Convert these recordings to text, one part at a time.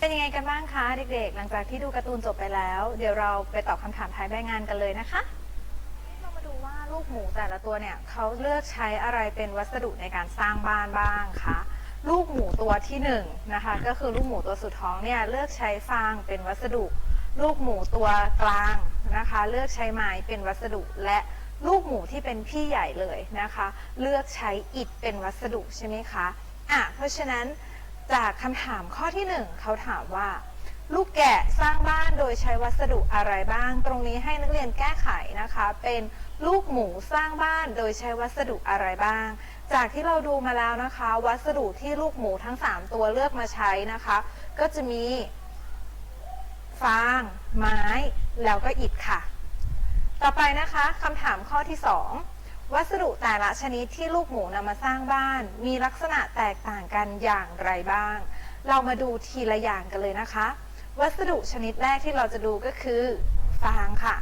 เป็นยังไงกันบ้างคะเด็กๆ หลังจากที่ดูการ์ตูนจบไปแล้ว เดี๋ยวเราไปตอบคำถามท้ายใบงานกันเลยนะคะ เรามาดูว่าลูกหมูแต่ละตัวเนี่ยเขาเลือกใช้อะไรเป็นวัสดุในการสร้างบ้านบ้างคะลูกหมูตัวที่หนึ่งนะคะ ก็คือลูกหมูตัวสุดท้องเนี่ยเลือกใช้ฟางเป็นวัสดุ ลูกหมูตัวกลางนะคะ เลือกใช้ไม้เป็นวัสดุและลูกหมูที่เป็นพี่ใหญ่เลยนะคะ เลือกใช้อิฐเป็นวัสดุใช่ไหมคะอะเพราะฉะนั้น จากคำถามข้อที่หนึ่งเขาถามว่า ลูกแกะสร้างบ้านโดยใช้วัสดุอะไรบ้าง ตรงนี้ให้นักเรียนแก้ไขนะคะ เป็นลูกหมูสร้างบ้านโดยใช้วัสดุอะไรบ้าง จากที่เราดูมาแล้วนะคะ วัสดุที่ลูกหมูทั้ง 3 ตัวเลือกมาใช้นะคะ ก็จะมี ฟาง ไม้ แล้วก็อิฐค่ะ ต่อไปนะคะคำถามข้อที่ 2 วัสดุแต่ละชนิดที่ลูกหมูนำมาสร้างบ้าน มีลักษณะแตกต่างกันอย่างไรบ้าง เรามาดูทีละอย่างกันเลยนะคะ วัสดุชนิดแรกที่เราจะดูก็คือฟางค่ะ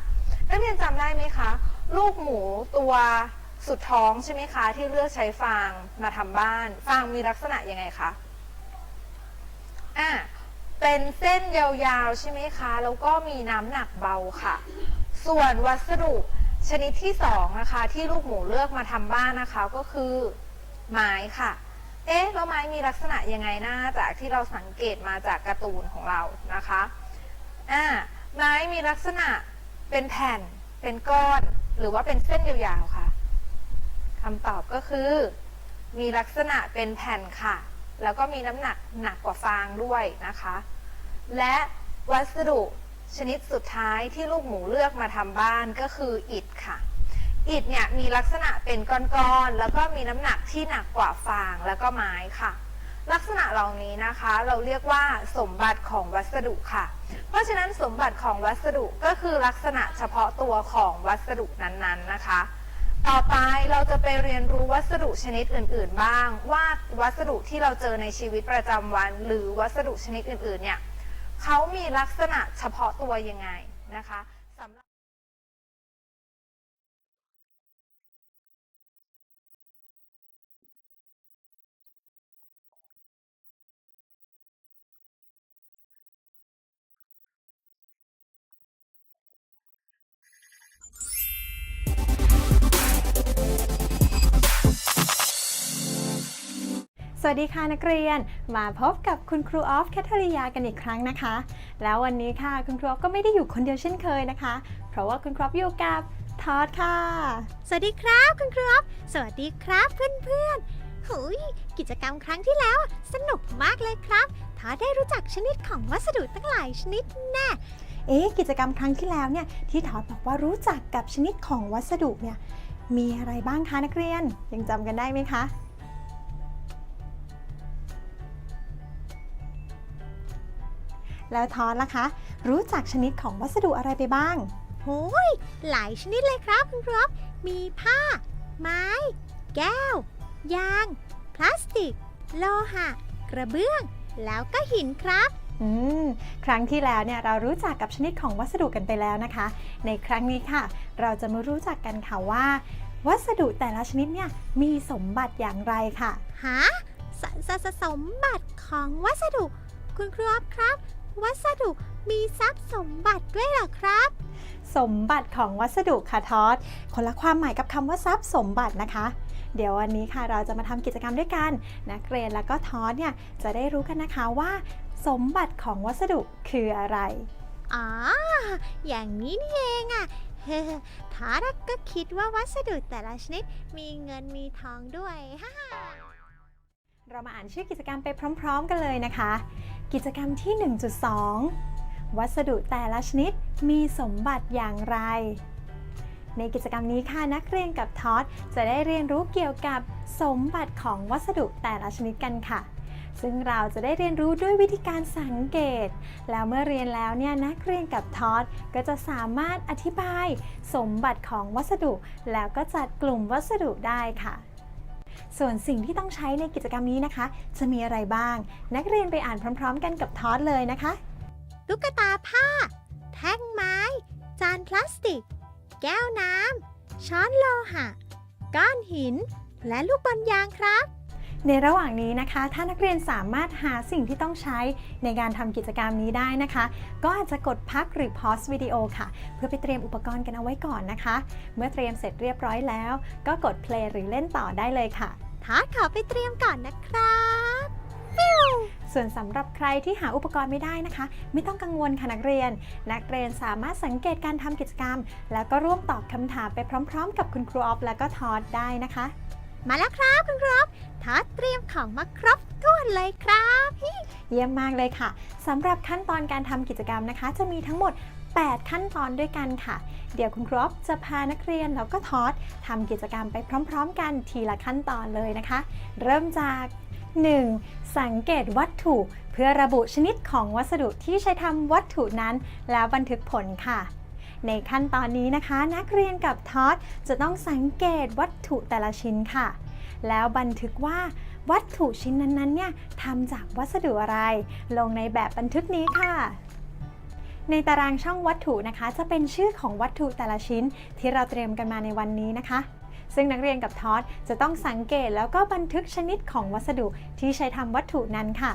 นักเรียนจำได้ไหมคะ ลูกหมูตัวสุดท้องใช่ไหมคะ ที่เลือกใช้ฟางมาทำบ้าน ฟางมีลักษณะยังไงคะอะเป็นเส้นยาวๆใช่ไหมคะ แล้วก็มีน้ำหนักเบาค่ะ ส่วนวัสดุ ชนิดที่สองนะคะที่ลูกหมูเลือกมาทำบ้านนะคะก็คือไม้ค่ะ เอ๊ะแล้วไม้มีลักษณะยังไงนะจากที่เราสังเกตมาจากการ์ตูนของเรานะคะอ่าไม้มีลักษณะเป็นแผ่น เป็นก้อน หรือว่าเป็นเส้นยาวๆค่ะคำตอบก็คือ มีลักษณะเป็นแผ่นค่ะ แล้วก็มีน้ำหนักหนักกว่าฟางด้วยนะคะ และวัสดุ ชนิดสุดท้ายที่ลูกหมูเลือกมาทำบ้านก็คืออิฐค่ะ อิฐเนี่ยมีลักษณะเป็นก้อนๆ แล้วก็มีน้ำหนักที่หนักกว่าฟางแล้วก็ไม้ค่ะ ลักษณะเหล่านี้นะคะเราเรียกว่าสมบัติของวัสดุค่ะ เพราะฉะนั้นสมบัติของวัสดุก็คือลักษณะเฉพาะตัวของวัสดุนั้นๆนะคะ ต่อไปเราจะไปเรียนรู้วัสดุชนิดอื่น ๆ บ้าง ว่าวัสดุที่เราเจอในชีวิตประจำวัน หรือวัสดุชนิดอื่นๆเนี่ย เขามีลักษณะเฉพาะตัวยังไงนะคะ วัสดีค่ะนักเรียน มาพบกับคุณครูออฟแคทริยากันอีกครั้งนะคะ แล้ววันนี้ค่ะคุณครูออฟก็ไม่ได้อยู่คนเดียวเช่นเคยนะคะ เพราะว่าคุณครูออฟอยู่กับทอดค่ะ สวัสดีครับคุณครูอ๊อฟสวัสดีครับเพื่อนๆหุยกิจกรรมครั้งที่แล้วอะสนุกมากเลยครับท้าได้รู้จักชนิดของวัสดุตั้งหลายชนิดแน่เอ๊ะกิจกรรมครั้งที่แล้วเนี่ยที่ทอดบอกว่ารู้จักกับชนิดของวัสดุเนี่ยมีอะไรบ้างคะนักเรียนยังจำกันได้ไหมคะ แล้วทอดล่ะคะ รู้จักชนิดของวัสดุอะไรไปบ้าง โอ้ย หลายชนิดเลยครับคุณครูอ๊อฟมีผ้า ไม้ แก้ว ยาง พลาสติก โลหะ กระเบื้อง แล้วก็หินครับอืมครั้งที่แล้วเนี่ยเรารู้จักกับชนิดของวัสดุกันไปแล้วนะคะ ในครั้งนี้ค่ะ เราจะมารู้จักกันค่ะว่า วัสดุแต่ละชนิดเนี่ยมีสมบัติอย่างไรค่ะหาสสสสมบัติของวัสดุ คุณครูอ๊อฟครับ วัสดุมีทรัพย์สมบัติด้วยเหรอครับ สมบัติของวัสดุค่ะทอดคนละความหมายกับคำว่าทรัพย์สมบัตินะคะ เดี๋ยววันนี้ค่ะเราจะมาทำกิจกรรมด้วยกันนักเรียนแล้วก็ทอดเนี่ยจะได้รู้กันนะคะว่า สมบัติของวัสดุคืออะไรอ๋อ อย่างนี้นี่เองอะ่ะเฮ้ทารักก็คิดว่าวัสดุแต่ละชนิดมีเงินมีทองด้วย ฮ่าฮ่าเรามาอ่านชื่อกิจกรรมไปพร้อม ๆ กันเลยนะคะ กิจกรรมที่ 1.2 วัสดุแต่ละชนิดมีสมบัติอย่างไร ในกิจกรรมนี้ค่ะนักเรียนกับทอดจะได้เรียนรู้เกี่ยวกับสมบัติของวัสดุแต่ละชนิดกันค่ะ ซึ่งเราจะได้เรียนรู้ด้วยวิธีการสังเกต แล้วเมื่อเรียนแล้วเนี่ยนักเรียนกับทอดก็จะสามารถอธิบาย สมบัติของวัสดุ แล้วก็จัดกลุ่มวัสดุได้ค่ะ ส่วนสิ่งที่ต้องใช้ในกิจกรรมนี้นะคะ จะมีอะไรบ้าง นักเรียนไปอ่านพร้อม ๆ กันกับทอดเลยนะคะ ตุ๊กตาผ้า แท่งไม้ จานพลาสติก แก้วน้ำช้อนโลหะ ก้อนหิน และลูกบอลยางครับ ในระหว่างนี้นะคะ ถ้านักเรียนสามารถหาสิ่งที่ต้องใช้ในการทำกิจกรรมนี้ได้นะคะ ก็อาจจะกดพักหรือ pause วิดีโอค่ะ เพื่อไปเตรียมอุปกรณ์กันเอาไว้ก่อนนะคะ เมื่อเตรียมเสร็จเรียบร้อยแล้ว ก็กด play หรือเล่นต่อได้เลยค่ะทอดขอไปเตรียมก่อนนะครับส่วนสำหรับใครที่หาอุปกรณ์ไม่ได้นะคะ ไม่ต้องกังวลค่ะนักเรียน นักเรียนสามารถสังเกตการทำกิจกรรม แล้วก็ร่วมตอบคำถามไปพร้อม ๆ กับคุณครูออฟและก็ทอดได้นะคะ มาแล้วครับคุณครับทอดเตรียมของมาครบถ้วนเลยครับเยี่ยมมากเลยค่ะสำหรับขั้นตอนการทำกิจกรรมนะคะ จะมีทั้งหมด 8 ขั้นตอนด้วยกันค่ะ เดี๋ยวคุณครอบจะพานักเรียนแล้วก็ทอดทำกิจกรรมไปพร้อม ๆ กันทีละขั้นตอนเลยนะคะ เริ่มจาก 1. สังเกตวัตถุ เพื่อระบุชนิดของวัสดุที่ใช้ทำวัตถุนั้น แล้วบันทึกผลค่ะ ในขั้นตอนนี้นะคะ นักเรียนกับทอดจะต้องสังเกตวัตถุแต่ละชิ้นค่ะ แล้วบันทึกว่าวัตถุชิ้นนั้นๆเนี่ยทำจากวัสดุอะไร ลงในแบบบันทึกนี้ค่ะ ในตารางช่องวัตถุนะคะ จะเป็นชื่อของวัตถุแต่ละชิ้นที่เราเตรียมกันมาในวันนี้นะคะ ซึ่งนักเรียนกับทอดจะต้องสังเกตแล้วก็บันทึกชนิดของวัสดุที่ใช้ทำวัตถุนั้นค่ะ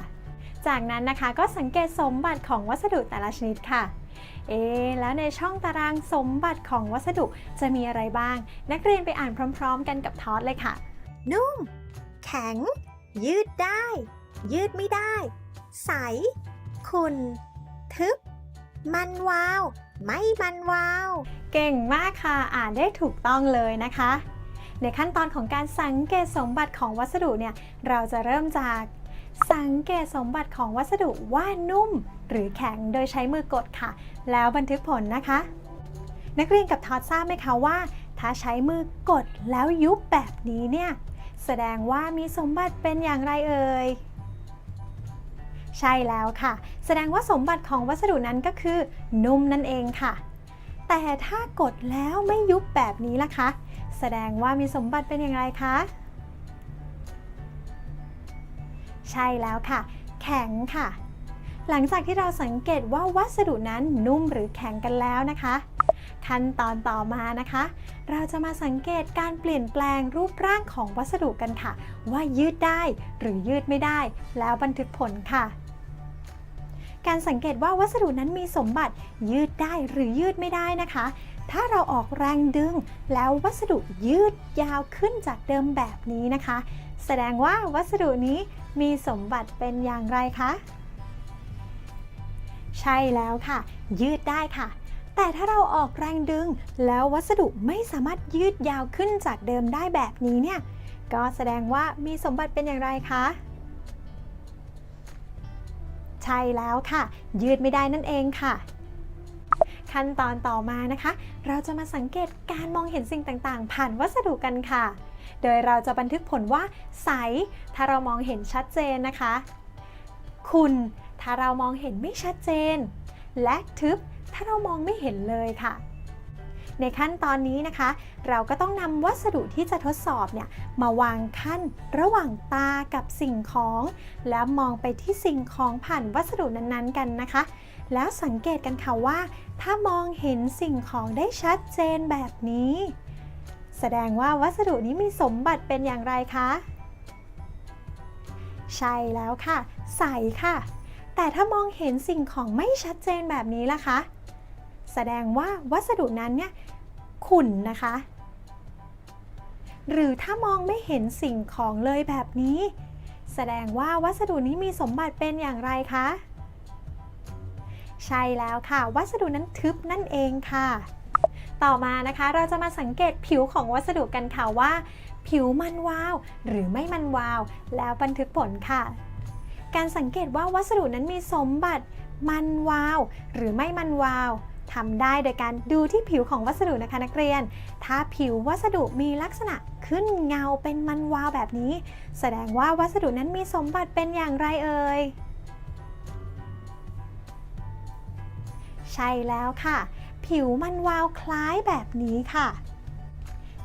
จากนั้นนะคะก็สังเกตสมบัติของวัสดุแต่ละชนิดค่ะ เอะแล้วในช่องตารางสมบัติของวัสดุจะมีอะไรบ้าง นักเรียนไปอ่านพร้อม ๆ กันกับทอดเลยค่ะ นุ่ม แข็ง ยืดได้ ยืดไม่ได้ ใส ขุ่น ทึบ มันวาว ไม่มันวาว เก่งมากค่ะ อ่านได้ถูกต้องเลยนะคะ ในขั้นตอนของการสังเกตสมบัติของวัสดุเนี่ย เราจะเริ่มจาก สังเกตสมบัติของวัสดุว่านุ่มหรือแข็งโดยใช้มือกดค่ะ แล้วบันทึกผลนะคะ นักเรียนกับทอดทราบไหมคะว่า ถ้าใช้มือกดแล้วยุบแบบนี้เนี่ย แสดงว่ามีสมบัติเป็นอย่างไรเอ่ยใช่แล้วค่ะ แสดงว่าสมบัติของวัสดุนั้นก็คือ นุ่มนั่นเองค่ะ แต่ถ้ากดแล้วไม่ยุบแบบนี้ล่ะคะ แสดงว่ามีสมบัติเป็นอย่างไรคะ ใช่แล้วค่ะ แข็งค่ะ หลังจากที่เราสังเกตว่าวัสดุนั้นนุ่มหรือแข็งกันแล้วนะคะ ขั้นตอนต่อมานะคะ เราจะมาสังเกตการเปลี่ยนแปลงรูปร่างของวัสดุกันค่ะ ว่ายืดได้หรือยืดไม่ได้ แล้วบันทึกผลค่ะการสังเกตว่าวัสดุนั้นมีสมบัติยืดได้หรือยืดไม่ได้นะคะ ถ้าเราออกแรงดึงแล้ววัสดุยืดยาวขึ้นจากเดิมแบบนี้นะคะ แสดงว่าวัสดุนี้มีสมบัติเป็นอย่างไรคะ ใช่แล้วค่ะ ยืดได้ค่ะ แต่ถ้าเราออกแรงดึง แล้ววัสดุไม่สามารถยืดยาวขึ้นจากเดิมได้แบบนี้เนี่ย ก็แสดงว่ามีสมบัติเป็นอย่างไรคะ ใช่แล้วค่ะ ยืดไม่ได้นั่นเองค่ะขั้นตอนต่อมานะคะ เราจะมาสังเกตการมองเห็นสิ่งต่างๆ ผ่านวัสดุกันค่ะ โดยเราจะบันทึกผลว่าใส ถ้าเรามองเห็นชัดเจนนะคะ คุณถ้าเรามองเห็นไม่ชัดเจน และทึบ ถ้าเรามองไม่เห็นเลยค่ะ ในขั้นตอนนี้นะคะ เราก็ต้องนำวัสดุที่จะทดสอบเนี่ยมาวางขั้นระหว่างตากับสิ่งของ แล้วมองไปที่สิ่งของผ่านวัสดุนั้นๆกันนะคะ แล้วสังเกตกันค่ะว่า ถ้ามองเห็นสิ่งของได้ชัดเจนแบบนี้ แสดงว่าวัสดุนี้มีสมบัติเป็นอย่างไรคะ ใช่แล้วค่ะ ใสค่ะ แต่ถ้ามองเห็นสิ่งของไม่ชัดเจนแบบนี้ล่ะคะ แสดงว่าวัสดุนั้นเนี่ยขุ่นนะคะ หรือถ้ามองไม่เห็นสิ่งของเลยแบบนี้ แสดงว่าวัสดุนี้มีสมบัติเป็นอย่างไรคะ ใช่แล้วค่ะ วัสดุนั้นทึบนั่นเองค่ะ ต่อมานะคะ เราจะมาสังเกตผิวของวัสดุกันค่ะว่า ผิวมันวาว หรือไม่มันวาว แล้วบันทึกผลค่ะ การสังเกตว่าวัสดุนั้นมีสมบัติมันวาว หรือไม่มันวาวทำได้โดยการดูที่ผิวของวัสดุนะคะนักเรียน ถ้าผิววัสดุมีลักษณะขึ้นเงาเป็นมันวาวแบบนี้ แสดงว่าวัสดุนั้นมีสมบัติเป็นอย่างไรเอ่ย ใช่แล้วค่ะ ผิวมันวาวคล้ายแบบนี้ค่ะ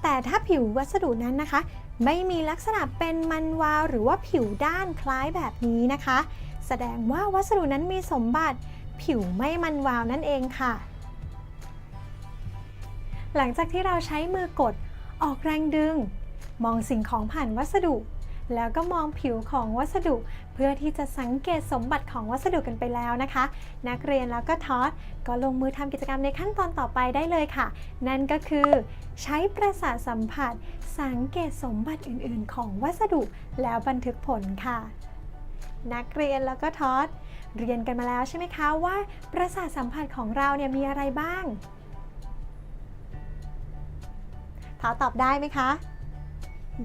แต่ถ้าผิววัสดุนั้นนะคะ ไม่มีลักษณะเป็นมันวาวหรือว่าผิวด้านคล้ายแบบนี้นะคะ แสดงว่าวัสดุนั้นมีสมบัติผิวไม่มันวาวนั่นเองค่ะ หลังจากที่เราใช้มือกดออกแรงดึง มองสิ่งของผ่านวัสดุ แล้วก็มองผิวของวัสดุ เพื่อที่จะสังเกตสมบัติของวัสดุกันไปแล้วนะคะ นักเรียนแล้วก็ทอสก็ลงมือทำกิจกรรมในขั้นตอนต่อไปได้เลยค่ะ นั่นก็คือใช้ประสาทสัมผัส สังเกตสมบัติอื่นๆ ของวัสดุแล้วบันทึกผลค่ะ นักเรียนแล้วก็ทอสเรียนกันมาแล้วใช่ไหมคะว่าประสาทสัมผัสของเราเนี่ยมีอะไรบ้างทอตอบได้ไหมคะ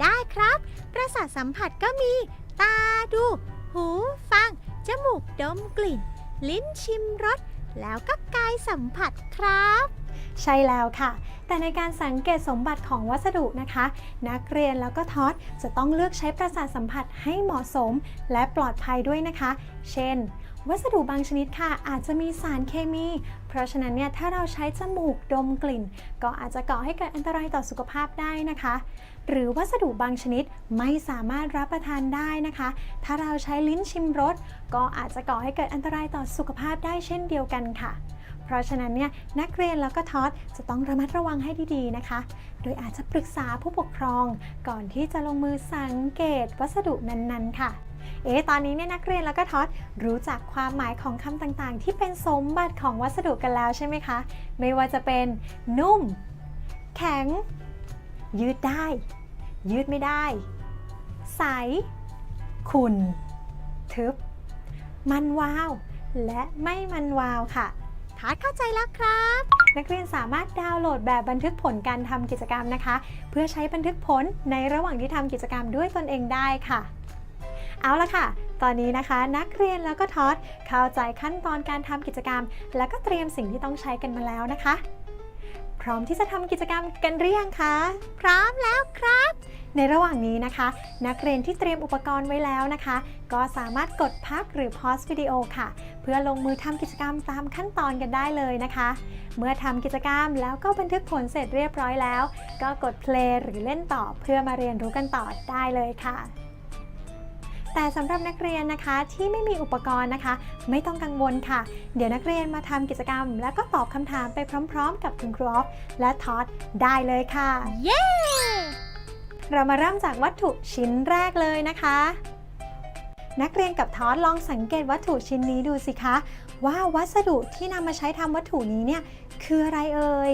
ได้ครับ ประสาทสัมผัสก็มี ตาดู หูฟัง จมูกดมกลิ่น ลิ้นชิมรส แล้วก็กายสัมผัสครับ ใช่แล้วค่ะ แต่ในการสังเกตสมบัติของวัสดุนะคะ นักเรียนแล้วก็ทอสจะต้องเลือกใช้ประสาทสัมผัสให้เหมาะสม และปลอดภัยด้วยนะคะ เช่น วัสดุบางชนิดค่ะ อาจจะมีสารเคมี เพราะฉะนั้นเนี่ยถ้าเราใช้จมูกดมกลิ่น ก็อาจจะก่อให้เกิดอันตรายต่อสุขภาพได้นะคะ หรือวัสดุบางชนิดไม่สามารถรับประทานได้นะคะ ถ้าเราใช้ลิ้นชิมรสก็อาจจะก่อให้เกิดอันตรายต่อสุขภาพได้เช่นเดียวกันค่ะ ราะฉะนั้นเนี่ยนักเรียนแล้วก็ทอสจะต้องระมัดระวังให้ดีๆนะคะ โดยอาจจะปรึกษาผู้ปกครอง ก่อนที่จะลงมือสังเกตวัสดุนั้นๆ ค่ะเอ๊ตอนนี้เนี่ยนักเรียนแล้วก็ทอสรู้จักความหมายของคำต่างๆ ที่เป็นสมบัติของวัสดุกันแล้วใช่ไหมคะ ไม่ว่าจะเป็น นุ่ม แข็ง ยืดได้ ยืดไม่ได้ ใส ขุ่น ทึบ มันวาว และไม่มันวาวค่ะ ทอดเข้าใจแล้วครับ นักเรียนสามารถดาวน์โหลดแบบบันทึกผลการทำกิจกรรมนะคะ เพื่อใช้บันทึกผลในระหว่างที่ทำกิจกรรมด้วยตนเองได้ค่ะ เอาละค่ะ ตอนนี้นะคะ นักเรียนแล้วก็ทอสเข้าใจขั้นตอนการทำกิจกรรม แล้วก็เตรียมสิ่งที่ต้องใช้กันมาแล้วนะคะ พร้อมที่จะทำกิจกรรมกันหรือยังคะ พร้อมแล้วครับ ในระหว่างนี้นะคะ นักเรียนที่เตรียมอุปกรณ์ไว้แล้วนะคะ ก็สามารถกดพักหรือพอสวิดีโอค่ะ เพื่อลงมือทำกิจกรรมตามขั้นตอนกันได้เลยนะคะ เมื่อทำกิจกรรมแล้วก็บันทึกผลเสร็จเรียบร้อยแล้ว ก็กด play หรือเล่นต่อเพื่อมาเรียนรู้กันต่อได้เลยค่ะแต่สำหรับนักเรียนนะคะที่ไม่มีอุปกรณ์นะคะ ไม่ต้องกังวลค่ะ เดี๋ยวนักเรียนมาทำกิจกรรม แล้วก็ตอบคำถามไปพร้อมๆ กับคุณครูออฟและทอดได้เลยค่ะ เย้เรามาเริ่มจากวัตถุชิ้นแรกเลยนะคะ นักเรียนกับทอสลองสังเกตวัตถุชิ้นนี้ดูสิคะ ว่าวัสดุที่นำมาใช้ทำวัตถุนี้เนี่ยคืออะไรเอ่ย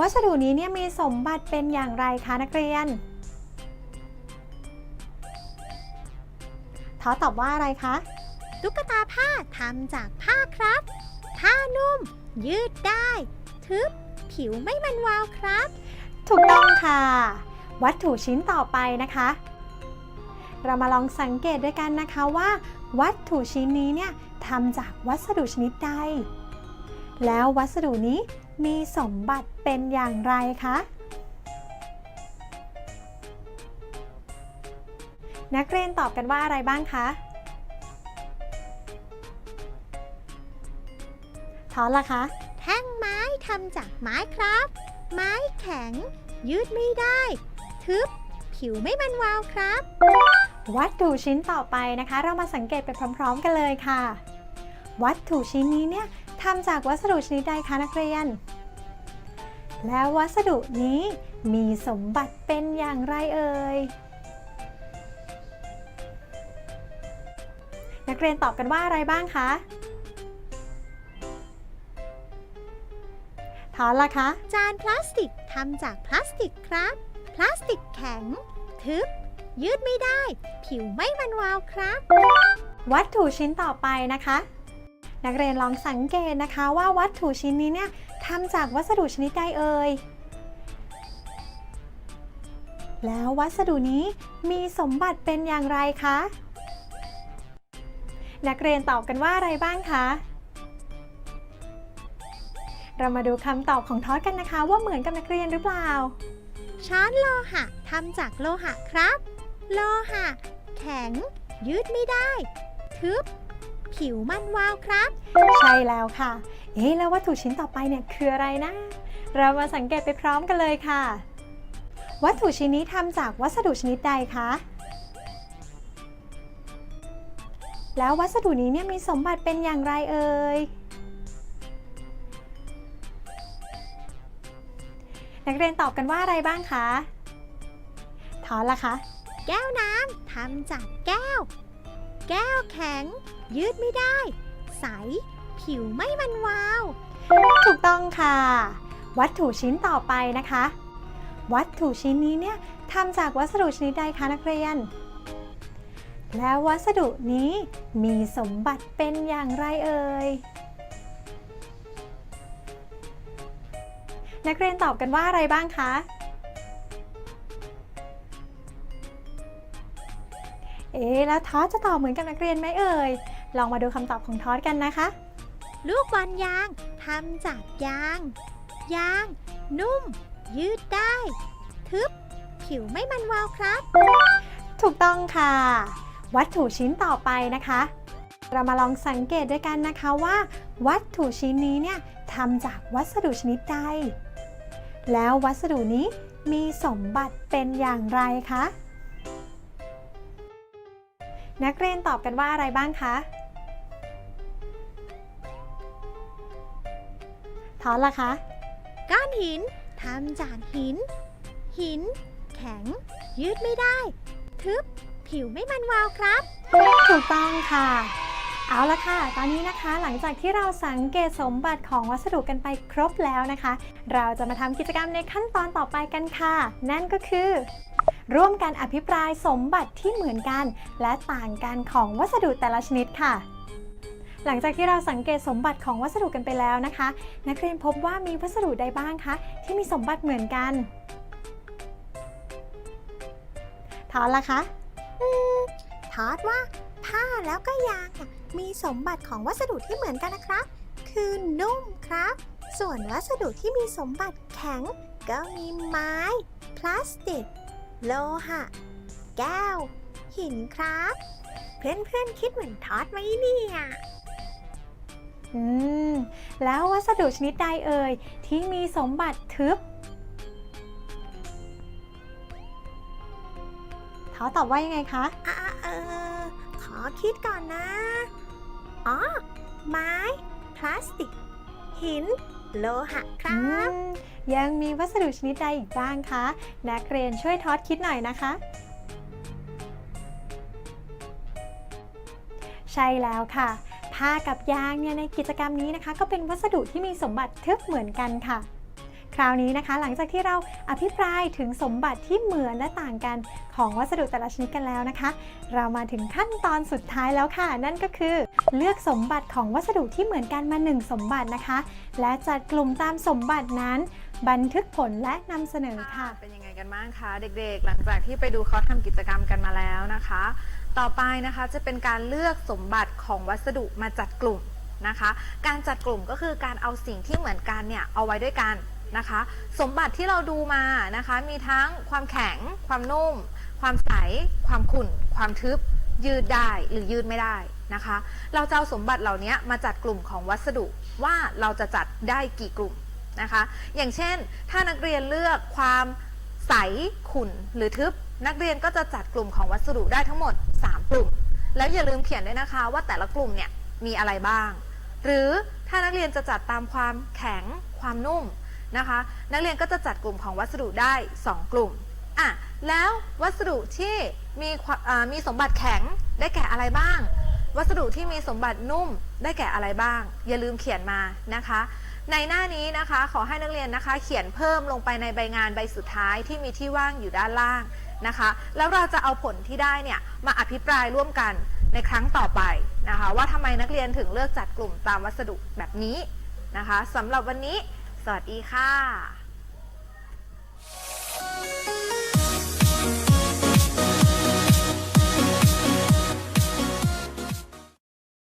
วัสดุนี้เนี่ยมีสมบัติเป็นอย่างไรคะนักเรียนทอสตอบว่าอะไรคะ ตุ๊กตาผ้าทำจากผ้าครับ ผ้านุ่ม ยืดได้ ทึบ ผิวไม่มันวาวครับ ถูกต้องค่ะ วัตถุชิ้นต่อไปนะคะ เรามาลองสังเกตด้วยกันนะคะว่า วัตถุชิ้นนี้เนี่ยทำจากวัสดุชนิดใด แล้ววัสดุนี้มีสมบัติเป็นอย่างไรคะ นักเรียนตอบกันว่าอะไรบ้างคะทอนล่ะคะ แท่งไม้ทำจากไม้ครับ ไม้แข็ง ยืดไม่ได้ ทึบ ผิวไม่มันวาวครับ วัตถุชิ้นต่อไปนะคะ เรามาสังเกตไปพร้อม ๆ กันเลยค่ะ วัตถุชิ้นนี้เนี่ยทำจากวัสดุชนิดใดคะนักเรียน แล้ววัสดุนี้มีสมบัติเป็นอย่างไรเอ่ยนักเรียนตอบกันว่าอะไรบ้างคะทอนล่ะคะ จานพลาสติกทำจากพลาสติกครับ พลาสติกแข็ง ทึบ ยืดไม่ได้ ผิวไม่มันวาวครับ วัตถุชิ้นต่อไปนะคะ นักเรียนลองสังเกตนะคะว่าวัตถุชิ้นนี้เนี่ยทำจากวัสดุชนิดใดเอ่ยแล้ววัสดุนี้มีสมบัติเป็นอย่างไรคะ นักเรียนตอบกันว่าอะไรบ้างคะ เรามาดูคำตอบของทอสกันนะคะ ว่าเหมือนกับนักเรียนหรือเปล่า ช้อนโลหะทำจากโลหะครับ โลหะ แข็ง ยืดไม่ได้ ทึบ ผิวมันวาวครับ ใช่แล้วค่ะ เอ๊ะแล้ววัตถุชิ้นต่อไปเนี่ยคืออะไรนะ เรามาสังเกตไปพร้อมกันเลยค่ะ วัตถุชิ้นนี้ทำจากวัสดุชนิดใดคะ แล้ววัสดุนี้เนี่ยมีสมบัติเป็นอย่างไรเอ่ยนักเรียนตอบกันว่าอะไรบ้างคะทอนละคะ แก้วน้ำทำจากแก้ว แก้วแข็ง ยืดไม่ได้ ใส ผิวไม่มันวาว ถูกต้องค่ะ วัตถุชิ้นต่อไปนะคะ วัตถุชิ้นนี้เนี่ยทำจากวัสดุชนิดใดคะนักเรียน แล้ววัสดุนี้มีสมบัติเป็นอย่างไรเอ่ยนักเรียนตอบกันว่าอะไรบ้างคะ เอ๊ะแล้วทอสจะตอบเหมือนกับนักเรียนไหมเอ่ย ลองมาดูคำตอบของทอสกันนะคะ ลูกบอลยางทำจากยาง ยาง นุ่ม ยืดได้ ทึบ ผิวไม่มันวาวครับ ถูกต้องค่ะ วัตถุชิ้นต่อไปนะคะ เรามาลองสังเกตด้วยกันนะคะว่า วัตถุชิ้นนี้เนี่ยทำจากวัสดุชนิดใด แล้ววัสดุนี้มีสมบัติเป็นอย่างไรคะ นักเรียนตอบกันว่าอะไรบ้างคะทอนล่ะคะ ก้อนหินทำจากหิน หิน แข็ง ยืดไม่ได้ ทึบ ผิวไม่มันวาวครับ ถูกต้องค่ะ เอาละค่ะ ตอนนี้นะคะ หลังจากที่เราสังเกตสมบัติของวัสดุกันไปครบแล้วนะคะ เราจะมาทำกิจกรรมในขั้นตอนต่อไปกันค่ะ นั่นก็คือ ร่วมกันอภิปรายสมบัติที่เหมือนกัน และต่างกันของวัสดุแต่ละชนิดค่ะหลังจากที่เราสังเกตสมบัติของวัสดุกันไปแล้วนะคะ นักเรียนพบว่ามีวัสดุใดบ้างคะ ที่มีสมบัติเหมือนกันทอนล่ะคะทอดว่า ผ้าแล้วก็ยางมีสมบัติของวัสดุที่เหมือนกันนะครับ คือนุ่มครับ ส่วนวัสดุที่มีสมบัติแข็ง ก็มีไม้ พลาสติก โลหะ แก้ว หินครับ เพื่อนๆคิดเหมือนทอดไหมเนี่ยอืม แล้ววัสดุชนิดใดเอ่ย ที่มีสมบัติทึบเขาตอบว่ายังไงคะอะเออ ขอคิดก่อนนะ อ๋อ ไม้ พลาสติก หิน โลหะคอืรับม ยังมีวัสดุชนิดใดอีกบ้างคะ นักเรียนช่วยทอดคิดหน่อยนะคะ ใช่แล้วค่ะ ผ้ากับยางเนี่ยในกิจกรรมนี้นะคะ ก็เป็นวัสดุที่มีสมบัติทึบเหมือนกันค่ะ คราวนี้นะคะ หลังจากที่เราอภิปรายถึงสมบัติที่เหมือนและต่างกันของวัสดุแต่ละชนิดกันแล้วนะคะ เรามาถึงขั้นตอนสุดท้ายแล้วค่ะ นั่นก็คือ เลือกสมบัติของวัสดุที่เหมือนกันมาหนึ่งสมบัตินะคะ และจัดกลุ่มตามสมบัตินั้น บันทึกผลและนำเสนอค่ะ เป็นยังไงกันบ้างคะเด็กๆ หลังจากที่ไปดูเขาทำกิจกรรมกันมาแล้วนะคะ ต่อไปนะคะจะเป็นการเลือกสมบัติของวัสดุมาจัดกลุ่มนะคะ การจัดกลุ่มก็คือการเอาสิ่งที่เหมือนกันเนี่ยเอาไว้ด้วยกันนะคะ สมบัติที่เราดูมานะคะ มีทั้งความแข็ง ความนุ่ม ความใส ความขุ่น ความทึบ ยืดได้หรือยืดไม่ได้นะคะ เราจะเอาสมบัติเหล่านี้มาจัดกลุ่มของวัสดุว่าเราจะจัดได้กี่กลุ่ม นะคะ อย่างเช่น ถ้านักเรียนเลือกความใสขุ่นหรือทึบ นักเรียนก็จะจัดกลุ่มของวัสดุได้ทั้งหมด 3 กลุ่ม แล้วอย่าลืมเขียนด้วยนะคะว่าแต่ละกลุ่มเนี่ยมีอะไรบ้าง หรือถ้านักเรียนจะจัดตามความแข็งความนุ่มนะคะ นักเรียนก็จะจัดกลุ่มของวัสดุได้ 2 กลุ่มอะแล้ววัสดุที่มีมีสมบัติแข็งได้แก่อะไรบ้าง วัสดุที่มีสมบัตินุ่มได้แก่อะไรบ้าง อย่าลืมเขียนมานะคะ ในหน้านี้นะคะขอให้นักเรียนนะคะ เขียนเพิ่มลงไปในใบงานใบสุดท้ายที่มีที่ว่างอยู่ด้านล่างนะคะ แล้วเราจะเอาผลที่ได้เนี่ยมาอภิปรายร่วมกันในครั้งต่อไปนะคะ ว่าทำไมนักเรียนถึงเลือกจัดกลุ่มตามวัสดุแบบนี้นะคะสำหรับวันนี้ สวัสดีค่ะ